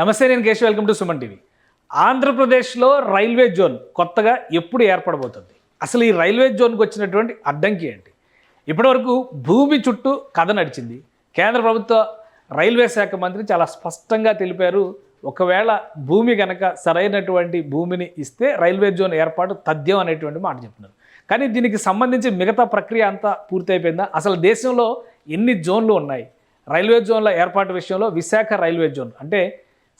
నమస్తే నేను Keshav. Welcome to Suman TV. ఆంధ్రప్రదేశ్లో రైల్వే జోన్ కొత్తగా ఎప్పుడు ఏర్పడబోతుంది? అసలు ఈ రైల్వే జోన్కి వచ్చినటువంటి అడ్డంకి ఏంటి? ఇప్పటివరకు భూమి చుట్టూ కథ నడిచింది. కేంద్ర ప్రభుత్వ రైల్వే శాఖ మంత్రి చాలా స్పష్టంగా తెలిపారు ఒకవేళ భూమి కనుక సరైనటువంటి భూమిని ఇస్తే రైల్వే జోన్ ఏర్పాటు తథ్యం అనేటువంటి మాట చెప్తున్నారు. కానీ దీనికి సంబంధించి మిగతా ప్రక్రియ అంతా పూర్తయిపోయిందా? అసలు దేశంలో ఎన్ని జోన్లు ఉన్నాయి? రైల్వే జోన్ల ఏర్పాటు విషయంలో విశాఖ రైల్వే జోన్ అంటే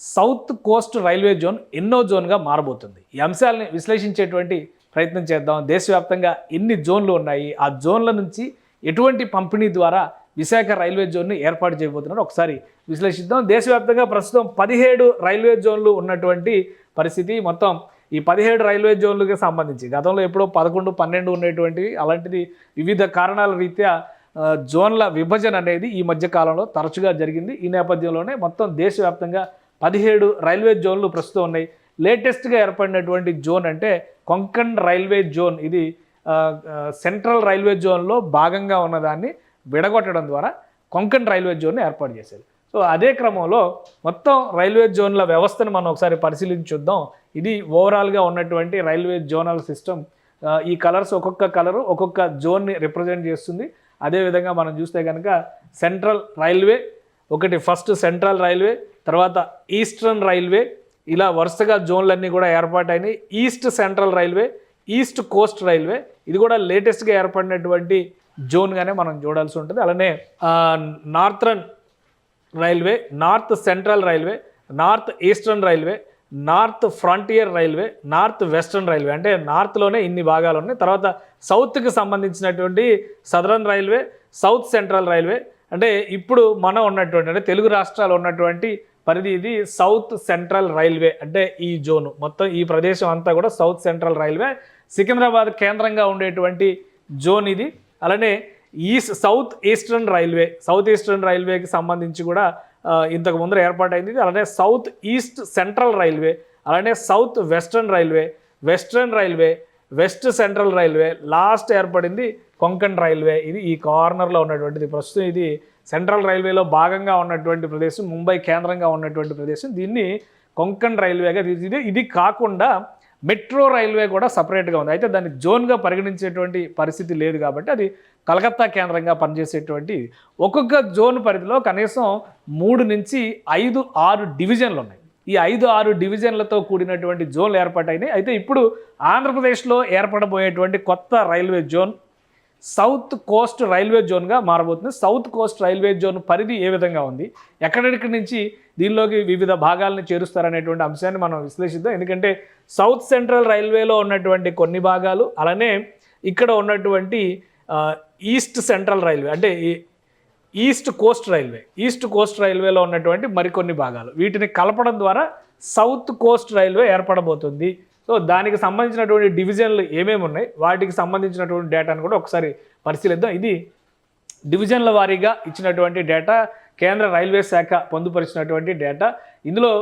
సౌత్ కోస్ట్ రైల్వే జోన్ ఎన్నో జోన్గా మారబోతుంది. ఈ అంశాలని విశ్లేషించేటువంటి ప్రయత్నం చేద్దాం. దేశవ్యాప్తంగా ఎన్ని జోన్లు ఉన్నాయి? ఆ జోన్ల నుంచి ఎటువంటి పంపిణీ ద్వారా విశాఖ రైల్వే జోన్ను ఏర్పాటు చేయబోతున్నారు? ఒకసారి విశ్లేషిద్దాం. దేశవ్యాప్తంగా ప్రస్తుతం పదిహేడు రైల్వే జోన్లు ఉన్నటువంటి పరిస్థితి. మొత్తం ఈ పదిహేడు రైల్వే జోన్లకు సంబంధించి గతంలో ఎప్పుడో పదకొండు పన్నెండు ఉండేటువంటివి. అలాంటిది వివిధ కారణాల రీత్యా జోన్ల విభజన అనేది ఈ మధ్య కాలంలో తరచుగా జరిగింది. ఈ నేపథ్యంలోనే మొత్తం దేశవ్యాప్తంగా పదిహేడు రైల్వే జోన్లు ప్రస్తుతం ఉన్నాయి. లేటెస్ట్గా ఏర్పడినటువంటి జోన్ అంటే కొంకణ్ రైల్వే జోన్. ఇది సెంట్రల్ రైల్వే జోన్లో భాగంగా ఉన్నదాన్ని విడగొట్టడం ద్వారా కొంకణ్ రైల్వే జోన్ని ఏర్పాటు చేశారు. సో అదే క్రమంలో మొత్తం రైల్వే జోన్ల వ్యవస్థను మనం ఒకసారి పరిశీలించుద్దాం ఇది ఓవరాల్గా ఉన్నటువంటి రైల్వే జోనల్ సిస్టమ్. ఈ కలర్స్ ఒక్కొక్క కలరు ఒక్కొక్క జోన్ని రిప్రజెంట్ చేస్తుంది. అదేవిధంగా మనం చూస్తే కనుక సెంట్రల్ రైల్వే ఒకటి ఫస్ట్ సెంట్రల్ రైల్వే తర్వాత ఈస్టర్న్ రైల్వే. ఇలా వరుసగా జోన్లన్నీ కూడా ఏర్పాటైనాయి. East central railway east coast railway. ఇది కూడా లేటెస్ట్గా ఏర్పడినటువంటి జోన్గానే మనం చూడాల్సి ఉంటుంది. అలానే ఆ, northern railway north central railway north eastern railway north frontier railway north western railway. అంటే నార్త్లోనే ఇన్ని భాగాలు ఉన్నాయి తర్వాత సౌత్కి సంబంధించినటువంటి southern railway south central railway అంటే ఇప్పుడు మనం ఉన్నటువంటి అంటే తెలుగు రాష్ట్రాలు ఉన్నటువంటి పరిధి ఇది సౌత్ సెంట్రల్ రైల్వే అంటే ఈ జోను. మొత్తం ఈ ప్రదేశం అంతా కూడా సౌత్ సెంట్రల్ రైల్వే. సికింద్రాబాద్ కేంద్రంగా ఉండేటువంటి జోన్ ఇది. అలానే east south eastern railway south eastern రైల్వేకి సంబంధించి కూడా ఇంతకు ముందర ఏర్పాటైంది అలానే సౌత్ ఈస్ట్ సెంట్రల్ రైల్వే అలానే south western railway western railway west central railway last ఏర్పడింది కొంకణ్ రైల్వే. ఇది ఈ కార్నర్లో ఉన్నటువంటిది. ప్రస్తుతం ఇది సెంట్రల్ రైల్వేలో భాగంగా ఉన్నటువంటి ప్రదేశం ముంబై కేంద్రంగా ఉన్నటువంటి ప్రదేశం. దీన్ని కొంకణ్ రైల్వేగా ఇది ఇది కాకుండా మెట్రో రైల్వే కూడా సపరేట్గా ఉంది. అయితే దాన్ని జోన్గా పరిగణించేటువంటి పరిస్థితి లేదు కాబట్టి అది కలకత్తా కేంద్రంగా పనిచేసేటువంటి ఒక్కొక్క జోన్ పరిధిలో కనీసం మూడు నుంచి ఐదు ఆరు డివిజన్లు ఉన్నాయి. ఈ ఐదు ఆరు డివిజన్లతో కూడినటువంటి జోన్లు ఏర్పాటైనాయి. అయితే ఇప్పుడు ఆంధ్రప్రదేశ్లో ఏర్పడబోయేటువంటి కొత్త railway zone south coast railway జోన్గా మారబోతుంది. సౌత్ కోస్ట్ రైల్వే జోన్ పరిధి ఏ విధంగా ఉంది? ఎక్కడెక్కడి నుంచి దీనిలోకి వివిధ భాగాలను చేరుస్తారనేటువంటి అంశాన్ని మనం విశ్లేషిద్దాం. ఎందుకంటే సౌత్ సెంట్రల్ రైల్వేలో ఉన్నటువంటి కొన్ని భాగాలు అలానే ఇక్కడ ఉన్నటువంటి ఈస్ట్ సెంట్రల్ రైల్వే అంటే ఈ east coast railway. East coast రైల్వేలో ఉన్నటువంటి మరికొన్ని భాగాలు. వీటిని కలపడం ద్వారా సౌత్ కోస్ట్ రైల్వే ఏర్పడబోతుంది. సో దానికి సంబంధించినటువంటి డివిజన్లు ఏమేమి ఉన్నాయి? వాటికి సంబంధించినటువంటి డేటాను కూడా ఒకసారి పరిశీలిద్దాం. ఇది డివిజన్ల వారీగా ఇచ్చినటువంటి డేటా కేంద్ర రైల్వే శాఖ పొందుపరిచినటువంటి డేటా. ఇందులో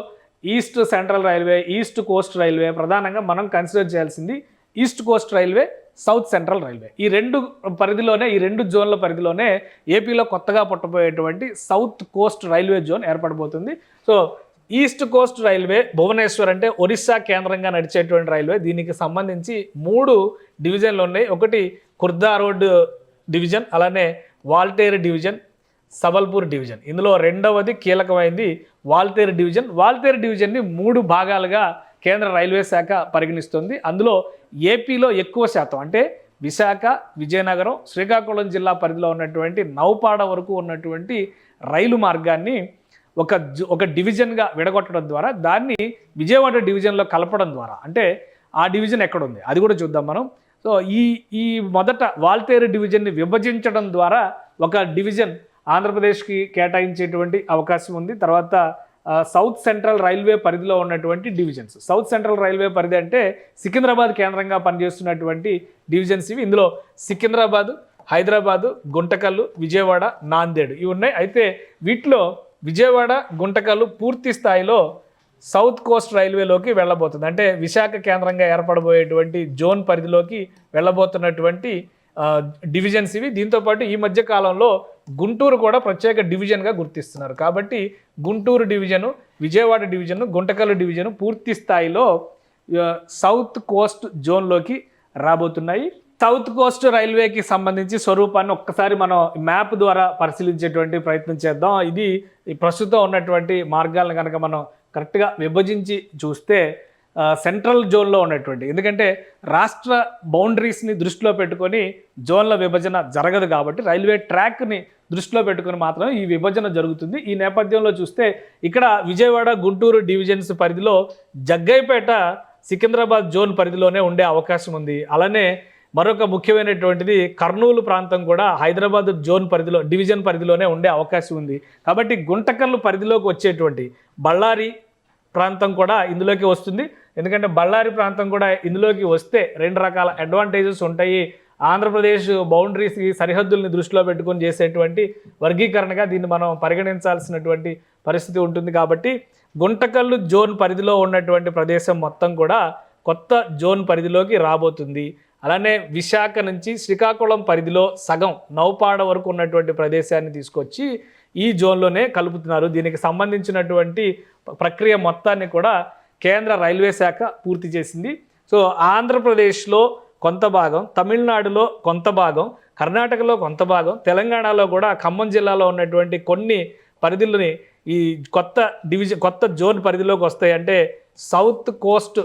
east central railway east coast railway ప్రధానంగా మనం కన్సిడర్ చేయాల్సింది east coast railway south central railway. ఈ రెండు పరిధిలోనే ఈ రెండు జోన్ల పరిధిలోనే ఏపీలో కొత్తగా పుట్టబోయేటువంటి south Coast railway zone ఏర్పడబోతుంది. So east coast railway Bhubaneswar అంటే ఒరిస్సా కేంద్రంగా నడిచేటువంటి రైల్వే. దీనికి సంబంధించి మూడు డివిజన్లు ఉన్నాయి. ఒకటి కుర్దా రోడ్ డివిజన్ అలానే వాల్టేర్ డివిజన్ సబల్పూర్ డివిజన్. ఇందులో రెండవది కీలకమైంది వాల్తేరు డివిజన్. వాల్తేరు డివిజన్ని మూడు భాగాలుగా కేంద్ర రైల్వే శాఖ పరిగణిస్తుంది. అందులో ఏపీలో ఎక్కువ శాతం అంటే విశాఖ విజయనగరం శ్రీకాకుళం జిల్లా పరిధిలో ఉన్నటువంటి నౌపాడ వరకు ఉన్నటువంటి రైలు మార్గాన్ని ఒక ఒక డివిజన్గా విడగొట్టడం ద్వారా దాన్ని విజయవాడ డివిజన్లో కలపడం ద్వారా. అంటే ఆ డివిజన్ ఎక్కడ ఉంది అది కూడా చూద్దాం మనం. సో ఈ ఈ మొదట వాల్తేరు డివిజన్ని విభజించడం ద్వారా ఒక డివిజన్ ఆంధ్రప్రదేశ్కి కేటాయించేటువంటి అవకాశం ఉంది. తర్వాత సౌత్ సెంట్రల్ రైల్వే పరిధిలో ఉన్నటువంటి డివిజన్స్. సౌత్ సెంట్రల్ రైల్వే పరిధి అంటే సికింద్రాబాద్ కేంద్రంగా పనిచేస్తున్నటువంటి డివిజన్స్ ఇవి. ఇందులో సికింద్రాబాదు హైదరాబాదు గుంటకల్లు విజయవాడ నాందేడ్ ఇవి ఉన్నాయి. అయితే వీటిలో విజయవాడ గుంటకల్లు పూర్తి స్థాయిలో సౌత్ కోస్ట్ రైల్వేలోకి వెళ్ళబోతుంది. అంటే విశాఖ కేంద్రంగా ఏర్పడబోయేటువంటి జోన్ పరిధిలోకి వెళ్ళబోతున్నటువంటి డివిజన్స్ ఇవి. దీంతోపాటు ఈ మధ్య కాలంలో గుంటూరు కూడా ప్రత్యేక డివిజన్గా గుర్తిస్తున్నారు. కాబట్టి Guntur division Vijayawada division Guntakal division పూర్తి స్థాయిలో సౌత్ కోస్ట్ జోన్లోకి రాబోతున్నాయి. సౌత్ కోస్ట్ రైల్వేకి సంబంధించి స్వరూపాన్ని ఒక్కసారి మనం మ్యాప్ ద్వారా పరిశీలించేటువంటి ప్రయత్నం చేద్దాం. ఇది ప్రస్తుతం ఉన్నటువంటి మార్గాలను కనుక మనం కరెక్ట్గా విభజించి చూస్తే సెంట్రల్ జోన్లో ఉన్నటువంటి ఎందుకంటే రాష్ట్ర బౌండరీస్ని దృష్టిలో పెట్టుకొని జోన్ల విభజన జరగదు కాబట్టి రైల్వే ట్రాక్ని దృష్టిలో పెట్టుకుని మాత్రం ఈ విభజన జరుగుతుంది. ఈ నేపథ్యంలో చూస్తే ఇక్కడ విజయవాడ గుంటూరు డివిజన్స్ పరిధిలో జగ్గైపేట సికింద్రాబాద్ జోన్ పరిధిలోనే ఉండే అవకాశం ఉంది. అలానే మరొక ముఖ్యమైనటువంటిది కర్నూలు ప్రాంతం కూడా హైదరాబాద్ జోన్ పరిధిలో డివిజన్ పరిధిలోనే ఉండే అవకాశం ఉంది. కాబట్టి గుంటకల్లు పరిధిలోకి వచ్చేటువంటి బళ్ళారి ప్రాంతం కూడా ఇందులోకి వస్తుంది. ఎందుకంటే బళ్ళారి ప్రాంతం కూడా ఇందులోకి వస్తే రెండు రకాల అడ్వాంటేజెస్ ఉంటాయి. ఆంధ్రప్రదేశ్ బౌండరీస్కి సరిహద్దుల్ని దృష్టిలో పెట్టుకొని చేసేటువంటి వర్గీకరణగా దీన్ని మనం పరిగణించాల్సినటువంటి పరిస్థితి ఉంటుంది కాబట్టి గుంటకల్లు జోన్ పరిధిలో ఉన్నటువంటి ప్రదేశం మొత్తం కూడా కొత్త జోన్ పరిధిలోకి రాబోతుంది. అలానే విశాఖ నుంచి శ్రీకాకుళం పరిధిలో సగం నౌపాడ వరకు ఉన్నటువంటి ప్రదేశాన్ని తీసుకొచ్చి ఈ జోన్లోనే కలుపుతున్నారు. దీనికి సంబంధించినటువంటి ప్రక్రియ మొత్తాన్ని కూడా కేంద్ర రైల్వే శాఖ పూర్తి చేసింది. సో ఆంధ్రప్రదేశ్లో కొంత భాగం తమిళనాడులో కొంత భాగం కర్ణాటకలో కొంత భాగం తెలంగాణలో కూడా ఖమ్మం జిల్లాలో ఉన్నటువంటి కొన్ని పరిధులని ఈ కొత్త డివిజన్ కొత్త జోన్ పరిధిలోకి వస్తాయి. అంటే సౌత్ కోస్ట్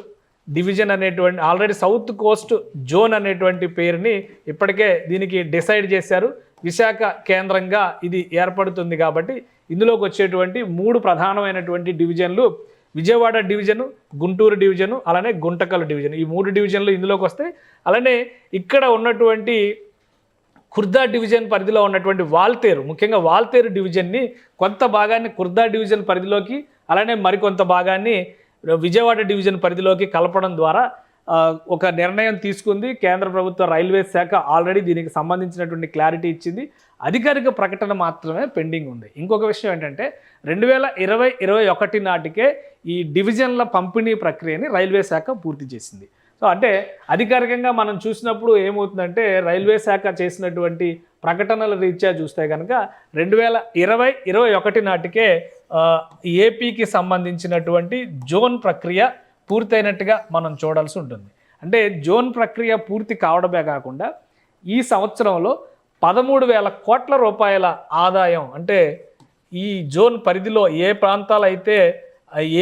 డివిజన్ అనేటువంటి ఆల్రెడీ సౌత్ కోస్ట్ జోన్ అనేటువంటి పేరుని ఇప్పటికే దీనికి డిసైడ్ చేశారు. విశాఖ కేంద్రంగా ఇది ఏర్పడుతుంది కాబట్టి ఇందులోకి వచ్చేటువంటి మూడు ప్రధానమైనటువంటి డివిజన్లు విజయవాడ డివిజను గుంటూరు డివిజను అలానే గుంటకల్ డివిజన్. ఈ మూడు డివిజన్లు ఇందులోకి వస్తాయి అలానే ఇక్కడ ఉన్నటువంటి ఖుర్దా డివిజన్ పరిధిలో ఉన్నటువంటి వాల్తేరు ముఖ్యంగా వాల్తేరు డివిజన్ని కొంత భాగాన్ని ఖుర్దా డివిజన్ పరిధిలోకి అలానే మరికొంత భాగాన్ని విజయవాడ డివిజన్ పరిధిలోకి కలపడం ద్వారా ఒక నిర్ణయం తీసుకుంది. కేంద్ర ప్రభుత్వ రైల్వే శాఖ ఆల్రెడీ దీనికి సంబంధించినటువంటి క్లారిటీ ఇచ్చింది. అధికారిక ప్రకటన మాత్రమే పెండింగ్ ఉంది. ఇంకొక విషయం ఏంటంటే రెండు వేల ఇరవై ఇరవై ఒకటి నాటికే ఈ డివిజన్ల పంపిణీ ప్రక్రియని రైల్వే శాఖ పూర్తి చేసింది. సో అంటే అధికారికంగా మనం చూసినప్పుడు ఏమవుతుందంటే రైల్వే శాఖ చేసినటువంటి ప్రకటనల రీత్యా చూస్తే కనుక రెండు వేల ఇరవై ఇరవై ఒకటి నాటికే ఏపీకి సంబంధించినటువంటి జోన్ ప్రక్రియ పూర్తయినట్టుగా మనం చూడాల్సి ఉంటుంది. అంటే జోన్ ప్రక్రియ పూర్తి కావడమే కాకుండా ఈ సంవత్సరంలో పదమూడు వేల కోట్ల రూపాయల ఆదాయం. అంటే ఈ జోన్ పరిధిలో ఏ ప్రాంతాలైతే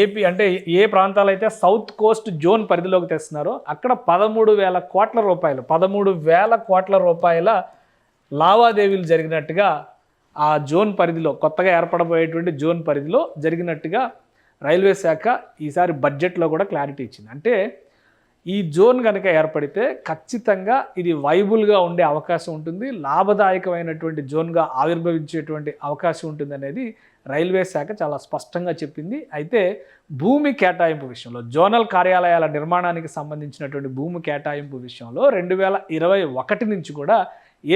ఏపీ అంటే ఏ ప్రాంతాలైతే సౌత్ కోస్ట్ జోన్ పరిధిలోకి తెస్తున్నారో అక్కడ పదమూడు వేల కోట్ల రూపాయలు పదమూడు వేల కోట్ల రూపాయల లావాదేవీలు జరిగినట్టుగా ఆ జోన్ పరిధిలో కొత్తగా ఏర్పడబోయేటువంటి జోన్ పరిధిలో జరిగినట్టుగా రైల్వే శాఖ ఈసారి బడ్జెట్లో కూడా క్లారిటీ ఇచ్చింది. అంటే ఈ జోన్ కనుక ఏర్పడితే ఖచ్చితంగా ఇది వైబుల్గా ఉండే అవకాశం ఉంటుంది. లాభదాయకమైనటువంటి జోన్గా ఆవిర్భవించేటువంటి అవకాశం ఉంటుంది అనేది రైల్వే శాఖ చాలా స్పష్టంగా చెప్పింది. అయితే భూమి కేటాయింపు విషయంలో జోనల్ కార్యాలయాల నిర్మాణానికి సంబంధించినటువంటి భూమి కేటాయింపు విషయంలో రెండు వేల ఇరవై ఒకటి నుంచి కూడా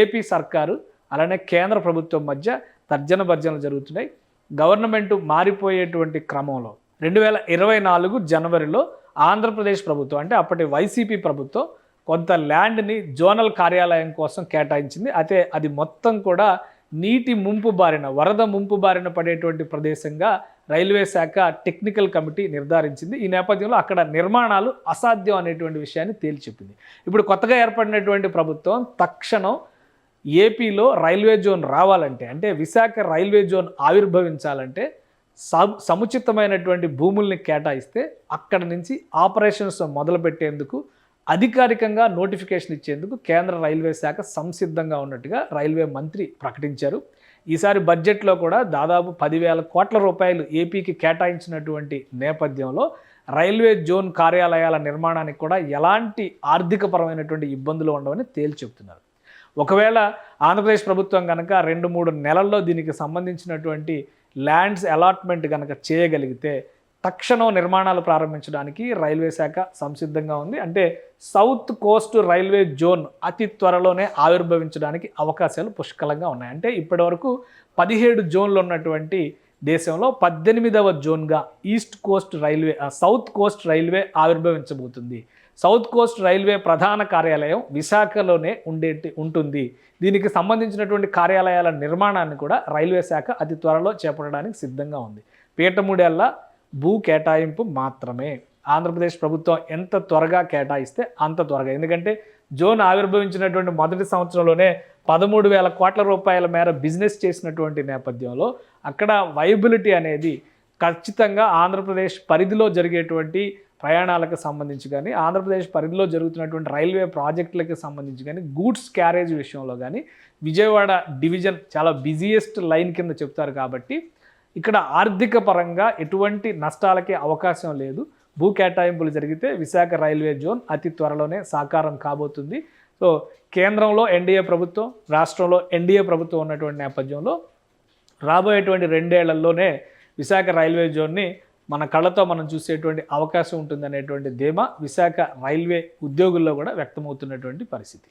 ఏపీ సర్కారు అలానే కేంద్ర ప్రభుత్వం మధ్య తర్జన భర్జనలు జరుగుతున్నాయి. గవర్నమెంట్ మారిపోయేటువంటి క్రమంలో రెండు వేల ఇరవై నాలుగు జనవరిలో ఆంధ్రప్రదేశ్ ప్రభుత్వం అంటే అప్పటి వైసీపీ ప్రభుత్వం కొంత ల్యాండ్ని జోనల్ కార్యాలయం కోసం కేటాయించింది. అయితే అది మొత్తం కూడా నీటి ముంపు బారిన వరద ముంపు బారిన పడేటువంటి ప్రదేశంగా రైల్వే శాఖ టెక్నికల్ కమిటీ నిర్ధారించింది. ఈ నేపథ్యంలో అక్కడ నిర్మాణాలు అసాధ్యం అనేటువంటి విషయాన్ని తేల్చెప్పింది ఇప్పుడు కొత్తగా ఏర్పడినటువంటి ప్రభుత్వం తక్షణం ఏపీలో రైల్వే జోన్ రావాలంటే అంటే విశాఖ రైల్వే జోన్ ఆవిర్భవించాలంటే సముచితమైనటువంటి భూముల్ని కేటాయిస్తే అక్కడ నుంచి ఆపరేషన్స్ మొదలుపెట్టేందుకు అధికారికంగా నోటిఫికేషన్ ఇచ్చేందుకు కేంద్ర రైల్వే శాఖ సంసిద్ధంగా ఉన్నట్టుగా రైల్వే మంత్రి ప్రకటించారు. ఈసారి బడ్జెట్లో కూడా దాదాపు పదివేల కోట్ల రూపాయలు ఏపీకి కేటాయించినటువంటి నేపథ్యంలో రైల్వే జోన్ కార్యాలయాల నిర్మాణానికి కూడా ఎలాంటి ఆర్థికపరమైనటువంటి ఇబ్బందులు ఉండవని తేల్చి చెప్తున్నారు. ఒకవేళ ఆంధ్రప్రదేశ్ ప్రభుత్వం కనుక రెండు మూడు నెలల్లో దీనికి సంబంధించినటువంటి ల్యాండ్స్ అలాట్మెంట్ కనుక చేయగలిగితే తక్షణం నిర్మాణాలు ప్రారంభించడానికి రైల్వే శాఖ సంసిద్ధంగా ఉంది. అంటే సౌత్ కోస్ట్ రైల్వే జోన్ అతి త్వరలోనే ఆవిర్భవించడానికి అవకాశాలు పుష్కలంగా ఉన్నాయి. అంటే ఇప్పటివరకు పదిహేడు జోన్లు ఉన్నటువంటి దేశంలో పద్దెనిమిదవ జోన్గా east coast railway south coast railway ఆవిర్భవించబోతుంది. South Coast railway ప్రధాన కార్యాలయం విశాఖలోనే ఉండే ఉంటుంది. దీనికి సంబంధించినటువంటి కార్యాలయాల నిర్మాణాన్ని కూడా రైల్వే శాఖ అతి త్వరలో చేపట్టడానికి సిద్ధంగా ఉంది. పీఠముడెల్లా భూ కేటాయింపు మాత్రమే. ఆంధ్రప్రదేశ్ ప్రభుత్వం ఎంత త్వరగా కేటాయిస్తే అంత త్వరగా. ఎందుకంటే జోన్ ఆవిర్భవించినటువంటి మొదటి సంవత్సరంలోనే పదమూడు వేల కోట్ల రూపాయల మేర బిజినెస్ చేసినటువంటి నేపథ్యంలో అక్కడ వైబిలిటీ అనేది ఖచ్చితంగా ఆంధ్రప్రదేశ్ పరిధిలో జరిగేటువంటి ప్రయాణాలకు సంబంధించి కానీ ఆంధ్రప్రదేశ్ పరిధిలో జరుగుతున్నటువంటి రైల్వే ప్రాజెక్టులకు సంబంధించి కానీ గూడ్స్ క్యారేజ్ విషయంలో కానీ విజయవాడ డివిజన్ చాలా బిజియెస్ట్ లైన్ కింద చెప్తారు కాబట్టి ఇక్కడ ఆర్థిక పరంగా ఎటువంటి నష్టాలకి అవకాశం లేదు. భూ కేటాయింపులు జరిగితే విశాఖ రైల్వే జోన్ అతి త్వరలోనే సాకారం కాబోతుంది. సో కేంద్రంలో ఎన్డీఏ ప్రభుత్వం రాష్ట్రంలో ఎన్డీఏ ప్రభుత్వం ఉన్నటువంటి నేపథ్యంలో రాబోయేటువంటి రెండేళ్ళలోనే విశాఖ రైల్వే జోన్ని మన కళ్ళతో మనం చూసేటువంటి అవకాశం ఉంటుందనేటువంటి ధీమా విశాఖ రైల్వే ఉద్యోగుల్లో కూడా వ్యక్తమవుతున్నటువంటి పరిస్థితి.